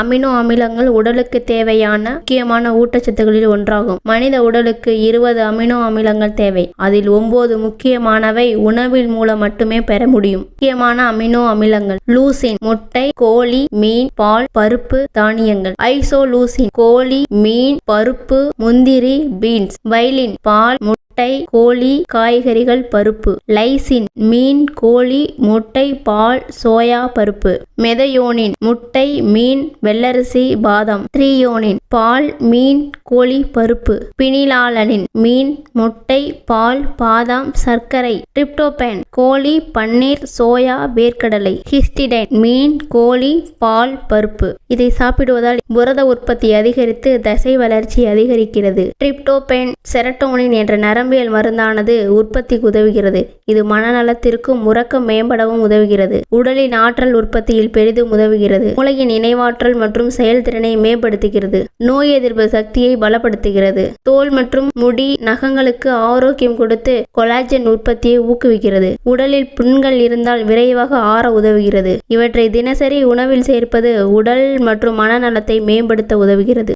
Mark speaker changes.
Speaker 1: Amino அமிலங்கள் உடலுக்கு தேவையான முக்கியமான ஊட்டச்சத்துக்களில் ஒன்றாகும். மனித உடலுக்கு இருபது அமினோ அமிலங்கள் தேவை. அதில் ஒன்பது முக்கியமானவை உணவில் மூலம் மட்டுமே பெற முடியும். முக்கியமான அமினோ அமிலங்கள் லூசின் முட்டை கோழி மீன் பால் பருப்பு தானியங்கள். ஐசோலூசின் கோழி மீன் பருப்பு முந்திரி பீன்ஸ் வைலின் பால் முட்டை கோழி காய்கறிகள் பருப்பு. லைசின் மீன் கோழி முட்டை பால் சோயா பருப்பு. மெதயோனின் முட்டை மீன் வெள்ளரிசி பாதாம். த்ரியோனின் பால் மீன் கோழி பருப்பு. பினிலாலனின் மீன் முட்டை பால் பாதாம் சர்க்கரை. டிரிப்டோபேன் கோழி பன்னீர் சோயா வேர்க்கடலை. ஹிஸ்டிடைன் மீன் கோழி பால் பருப்பு. இதை சாப்பிடுவதால் புரத உற்பத்தி அதிகரித்து தசை வளர்ச்சி அதிகரிக்கிறது. டிரிப்டோபேன் செரட்டோனின் என்ற நரம் நரம்பியல் மருந்தானது உற்பத்திக்கு உதவுகிறது. இது மனநலத்திற்கும் உறக்கம் மேம்படவும் உதவுகிறது. உடலின் ஆற்றல் உற்பத்தியில் பெரிதும் உதவுகிறது. மூளையின் நினைவாற்றல் மற்றும் செயல்திறனை மேம்படுத்துகிறது. நோய் எதிர்ப்பு சக்தியை பலப்படுத்துகிறது. தோல் மற்றும் முடி நகங்களுக்கு ஆரோக்கியம் கொடுத்து கொலாஜன் உற்பத்தியை ஊக்குவிக்கிறது. உடலில் புண்கள் இருந்தால் விரைவாக ஆற உதவுகிறது. இவற்றை தினசரி உணவில் சேர்ப்பது உடல் மற்றும் மனநலத்தை மேம்படுத்த உதவுகிறது.